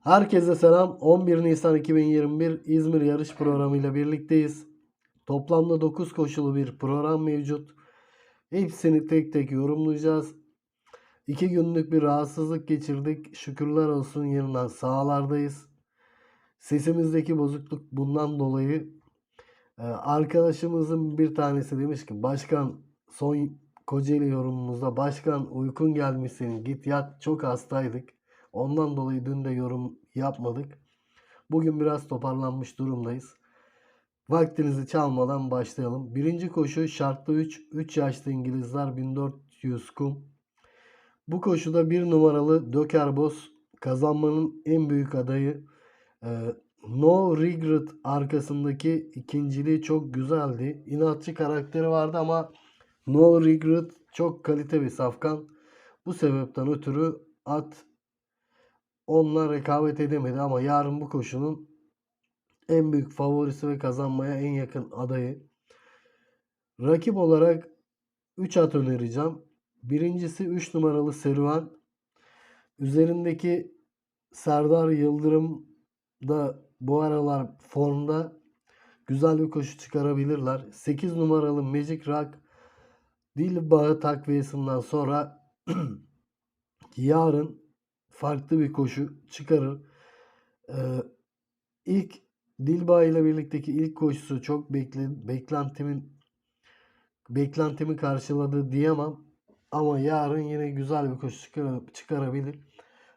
Herkese selam. 11 Nisan 2021 İzmir yarış programıyla birlikteyiz. Toplamda 9 koşulu bir program mevcut. Hepsini tek tek yorumlayacağız. 2 günlük bir rahatsızlık geçirdik. Şükürler olsun yeniden sahalardayız. Sesimizdeki bozukluk bundan dolayı Ee, arkadaşımızın bir tanesi demiş ki başkan son Kocaeli yorumumuzda başkan uykun gelmiş senin git yat çok hastaydık. Ondan dolayı dün de yorum yapmadık. Bugün biraz toparlanmış durumdayız. Vaktinizi çalmadan başlayalım. Birinci koşu şartlı 3. 3 yaşlı İngilizler 1400 kum. Bu koşuda bir numaralı Dökerbos kazanmanın en büyük adayı. Ee, No Regret arkasındaki ikinciliği çok güzeldi. İnatçı karakteri vardı ama No Regret çok kalite bir safkan. Bu sebepten ötürü at onunla rekabet edemedi ama yarın bu koşunun en büyük favorisi ve kazanmaya en yakın adayı. Rakip olarak 3 at önereceğim. Birincisi 3 numaralı Serüven. Üzerindeki Serdar Yıldırım da bu aralar formda güzel bir koşu çıkarabilirler. 8 numaralı Magic Rock dil bağı takviyesinden sonra yarın farklı bir koşu çıkarır. Ee, ilk Dilba ile birlikteki ilk koşusu çok bekle, beklentimin beklentimi karşıladı diyemem. Ama yarın yine güzel bir koşu çıkar, çıkarabilir.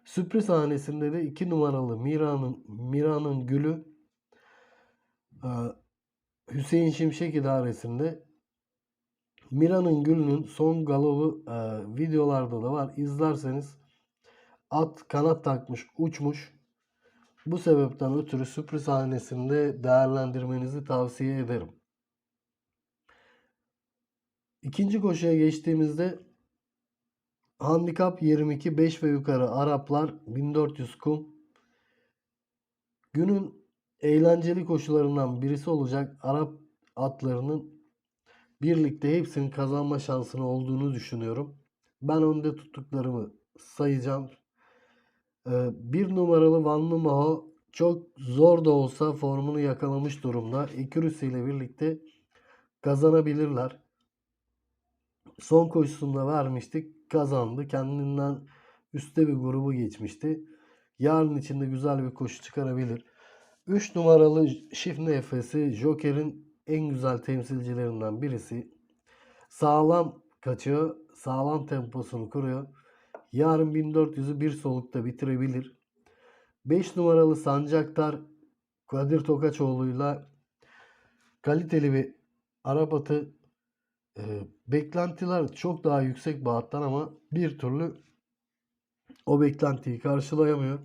Sürpriz hanesinde de 2 numaralı Mira'nın Mira'nın gülü Hüseyin Şimşek idaresinde Mira'nın gülünün son galobu videolarda da var. İzlerseniz at kanat takmış uçmuş. Bu sebepten ötürü sürpriz hanesinde değerlendirmenizi tavsiye ederim. İkinci koşuya geçtiğimizde Handikap 22 5 ve yukarı Araplar 1400 kum. Günün eğlenceli koşularından birisi olacak Arap atlarının birlikte hepsinin kazanma şansını olduğunu düşünüyorum. Ben önde tuttuklarımı sayacağım. Ee, bir numaralı Vanlı Maho çok zor da olsa formunu yakalamış durumda. Ekürüsü ile birlikte kazanabilirler. Son koşusunda vermiştik. Kazandı. Kendinden üstte bir grubu geçmişti. Yarın içinde güzel bir koşu çıkarabilir. 3 numaralı Şifne Efes'i Joker'in en güzel temsilcilerinden birisi. Sağlam kaçıyor. Sağlam temposunu kuruyor. Yarın 1400'ü bir solukta bitirebilir. 5 numaralı Sancaktar Kadir Tokaçoğlu'yla kaliteli bir Arap atı e, beklentiler çok daha yüksek Bahat'tan ama bir türlü o beklentiyi karşılayamıyor.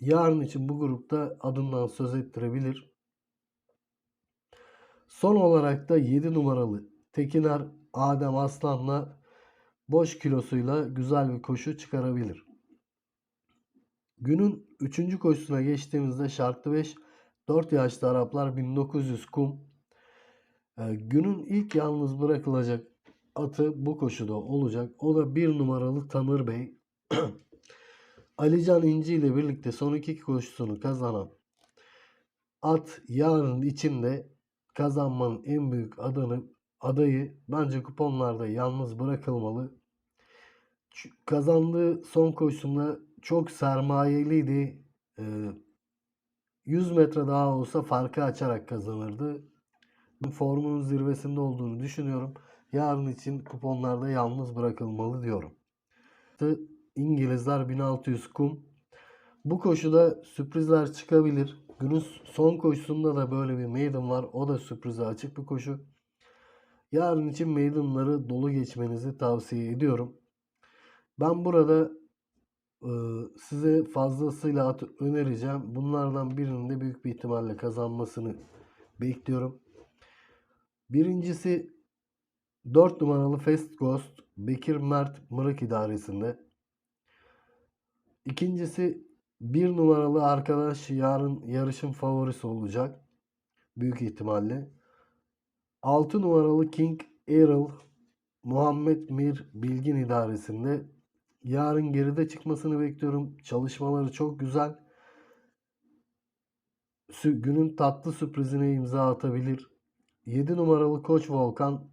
Yarın için bu grupta adından söz ettirebilir. Son olarak da 7 numaralı Tekiner Adem Aslan'la boş kilosuyla güzel bir koşu çıkarabilir. Günün 3. koşusuna geçtiğimizde şartlı 5 4 yaşlı Araplar 1900 kum ee, günün ilk yalnız bırakılacak atı bu koşuda olacak. O da bir numaralı Tamır Bey. Alican İnci ile birlikte son iki koşusunu kazanan at yarın içinde kazanmanın en büyük adını adayı bence kuponlarda yalnız bırakılmalı. Kazandığı son koşusunda çok sermayeliydi. Ee, 100 metre daha olsa farkı açarak kazanırdı formunun zirvesinde olduğunu düşünüyorum. Yarın için kuponlarda yalnız bırakılmalı diyorum. İngilizler 1600 kum. Bu koşuda sürprizler çıkabilir. Günün son koşusunda da böyle bir maiden var. O da sürprize açık bir koşu. Yarın için maidenları dolu geçmenizi tavsiye ediyorum. Ben burada size fazlasıyla at önereceğim. Bunlardan birinin de büyük bir ihtimalle kazanmasını bekliyorum. Birincisi 4 numaralı Fast Ghost Bekir Mert Mırık idaresinde. İkincisi 1 numaralı arkadaş yarın yarışın favorisi olacak. Büyük ihtimalle. 6 numaralı King Errol Muhammed Mir Bilgin idaresinde. Yarın geride çıkmasını bekliyorum. Çalışmaları çok güzel. günün tatlı sürprizine imza atabilir. 7 numaralı Koç Volkan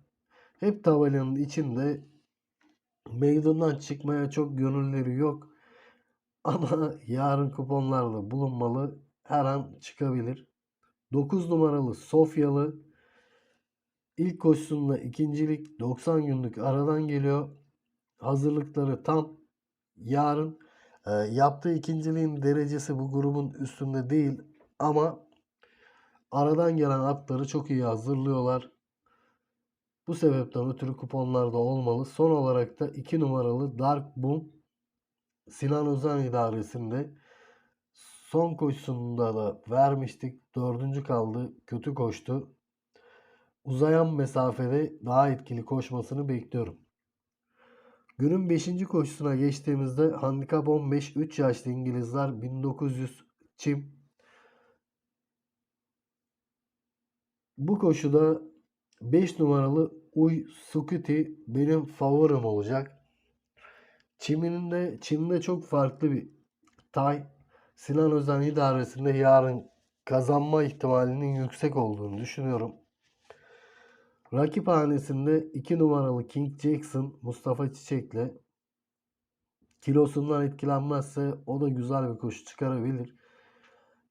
hep tabelanın içinde meydandan çıkmaya çok gönülleri yok. Ama yarın kuponlarda bulunmalı. Her an çıkabilir. 9 numaralı Sofyalı ilk koşusunda ikincilik 90 günlük aradan geliyor. Hazırlıkları tam. Yarın e, yaptığı ikinciliğin derecesi bu grubun üstünde değil ama aradan gelen atları çok iyi hazırlıyorlar. Bu sebepten ötürü kuponlarda olmalı. Son olarak da 2 numaralı Dark Boom Sinan Özen idaresinde son koşusunda da vermiştik. Dördüncü kaldı. Kötü koştu. Uzayan mesafede daha etkili koşmasını bekliyorum. Günün 5. koşusuna geçtiğimizde handikap 15 3 yaşlı İngilizler 1900 çim. Bu koşuda 5 numaralı Uy Sukuti benim favorim olacak. Çiminin çimde çok farklı bir tay. Sinan Özen idaresinde yarın kazanma ihtimalinin yüksek olduğunu düşünüyorum. Rakip hanesinde 2 numaralı King Jackson Mustafa Çiçek'le kilosundan etkilenmezse o da güzel bir koşu çıkarabilir.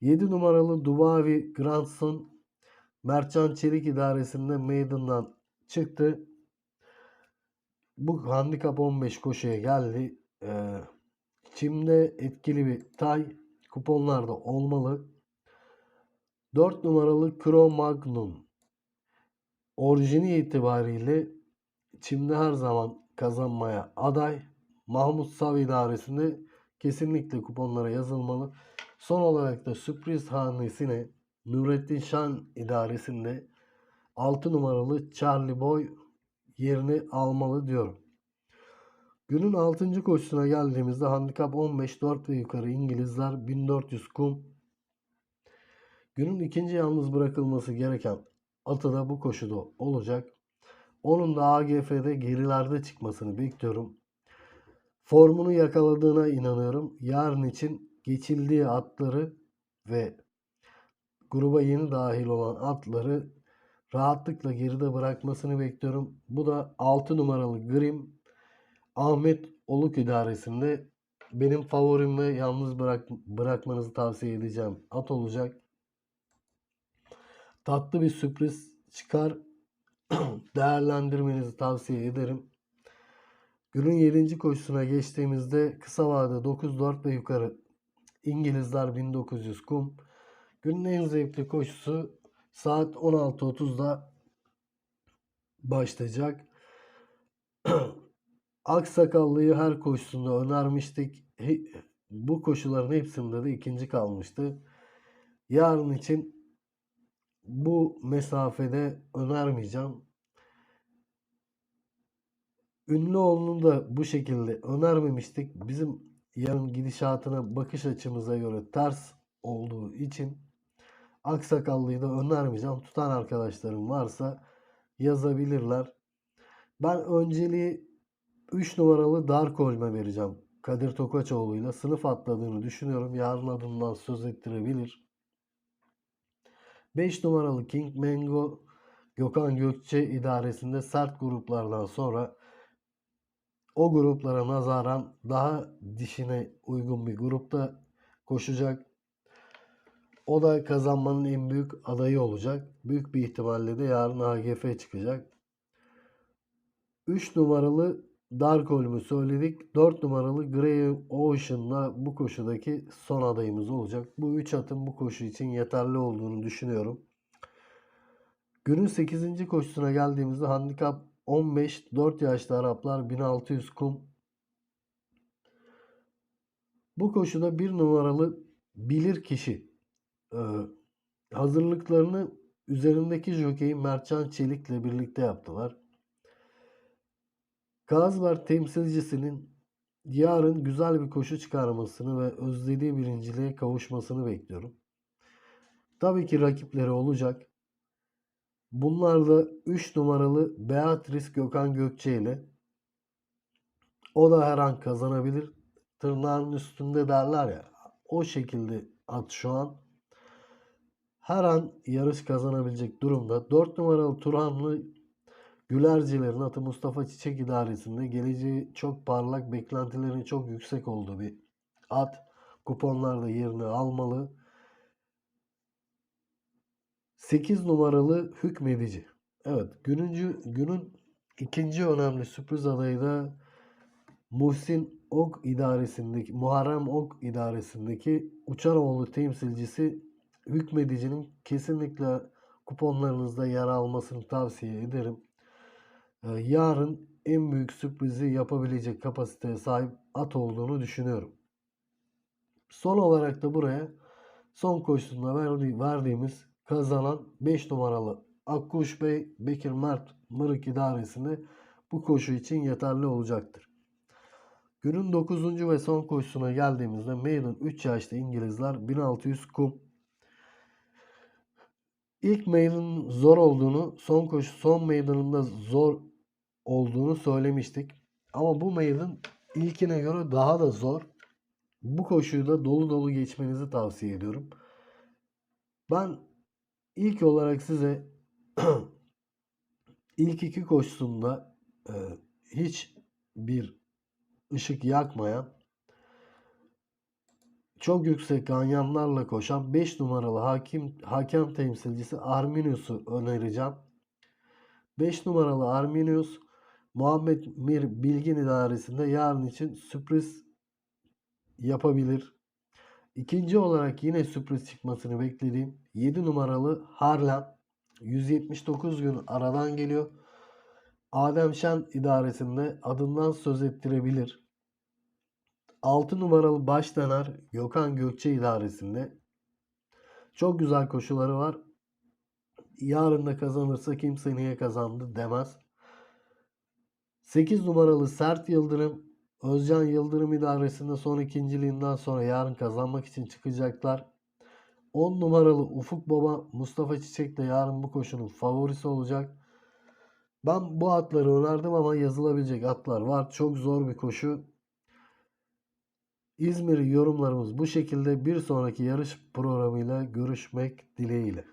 7 numaralı Dubavi Grandson Mertcan Çelik idaresinde Maiden'dan çıktı. Bu handikap 15 koşuya geldi. Ee, Çim'de etkili bir tay kuponlarda olmalı. 4 numaralı Cro Magnum orijini itibariyle Çim'de her zaman kazanmaya aday. Mahmut Sav idaresinde kesinlikle kuponlara yazılmalı. Son olarak da sürpriz hanesine Nurettin Şan idaresinde 6 numaralı Charlie Boy yerini almalı diyorum. Günün 6. koşusuna geldiğimizde handikap 15 4 ve yukarı İngilizler 1400 kum. Günün ikinci yalnız bırakılması gereken atı da bu koşuda olacak. Onun da AGF'de gerilerde çıkmasını bekliyorum. Formunu yakaladığına inanıyorum. Yarın için geçildiği atları ve gruba yeni dahil olan atları rahatlıkla geride bırakmasını bekliyorum. Bu da 6 numaralı Grim Ahmet Oluk idaresinde benim favorim ve yalnız bırak, bırakmanızı tavsiye edeceğim at olacak. Tatlı bir sürpriz çıkar. Değerlendirmenizi tavsiye ederim. Günün 7. koşusuna geçtiğimizde kısa vade 9-4 ve yukarı İngilizler 1900 kum. Günün en zevkli koşusu saat 16.30'da başlayacak. Aksakallı'yı her koşusunda önermiştik. Bu koşuların hepsinde de ikinci kalmıştı. Yarın için bu mesafede önermeyeceğim. Ünlüoğlu'nu da bu şekilde önermemiştik. Bizim yarın gidişatına bakış açımıza göre ters olduğu için Aksakallı'yı da önermeyeceğim. Tutan arkadaşlarım varsa yazabilirler. Ben önceliği 3 numaralı Dark Olm'e vereceğim. Kadir Tokaçoğlu'yla sınıf atladığını düşünüyorum. Yarın adından söz ettirebilir. 5 numaralı King Mango Gökhan Gökçe idaresinde sert gruplardan sonra o gruplara nazaran daha dişine uygun bir grupta koşacak. O da kazanmanın en büyük adayı olacak. Büyük bir ihtimalle de yarın AGF çıkacak. 3 numaralı Dark Olm'u söyledik. 4 numaralı Grey Ocean'la bu koşudaki son adayımız olacak. Bu 3 atın bu koşu için yeterli olduğunu düşünüyorum. Günün 8. koşusuna geldiğimizde handikap 15 4 yaşlı Araplar 1600 kum. Bu koşuda bir numaralı bilir kişi e, hazırlıklarını üzerindeki jokeyi Mertcan Çelik'le birlikte yaptılar. Gazbar temsilcisinin yarın güzel bir koşu çıkarmasını ve özlediği birinciliğe kavuşmasını bekliyorum. Tabii ki rakipleri olacak. Bunlar da 3 numaralı Beatrice Gökhan Gökçe ile o da her an kazanabilir. Tırnağın üstünde derler ya. O şekilde at şu an. her an yarış kazanabilecek durumda. 4 numaralı Turhanlı Gülercilerin atı Mustafa Çiçek idaresinde geleceği çok parlak, beklentilerin çok yüksek olduğu bir at. Kuponlarda yerini almalı. 8 numaralı Hükmedici. Evet, gününcü, günün ikinci önemli sürpriz adayı da Muhsin Ok idaresindeki, Muharrem Ok idaresindeki Uçaroğlu temsilcisi Hükmedici'nin kesinlikle kuponlarınızda yer almasını tavsiye ederim. Ee, yarın en büyük sürprizi yapabilecek kapasiteye sahip at olduğunu düşünüyorum. Son olarak da buraya son koşusunda verdi- verdiğimiz kazanan 5 numaralı Akkuş Bey Bekir Mert Mırık idaresinde bu koşu için yeterli olacaktır. Günün 9. ve son koşusuna geldiğimizde Maiden 3 yaşlı İngilizler 1600 kum. İlk Maiden zor olduğunu, son koşu son Maiden'ında zor olduğunu söylemiştik. Ama bu Maiden ilkine göre daha da zor. Bu koşuyu da dolu dolu geçmenizi tavsiye ediyorum. Ben ilk olarak size ilk iki koşusunda e, hiç bir ışık yakmayan çok yüksek ganyanlarla koşan 5 numaralı hakim hakem temsilcisi Arminius'u önereceğim. 5 numaralı Arminius Muhammed Mir Bilgin idaresinde yarın için sürpriz yapabilir. İkinci olarak yine sürpriz çıkmasını beklediğim 7 numaralı Harlem 179 gün aradan geliyor. Adem Şen idaresinde adından söz ettirebilir. 6 numaralı Başdener Gökhan Gökçe idaresinde. Çok güzel koşuları var. Yarın da kazanırsa kimse niye kazandı demez. 8 numaralı Sert Yıldırım Özcan Yıldırım idaresinde son ikinciliğinden sonra yarın kazanmak için çıkacaklar. 10 numaralı Ufuk Baba Mustafa Çiçek de yarın bu koşunun favorisi olacak. Ben bu atları önerdim ama yazılabilecek atlar var. Çok zor bir koşu. İzmir yorumlarımız bu şekilde. Bir sonraki yarış programıyla görüşmek dileğiyle.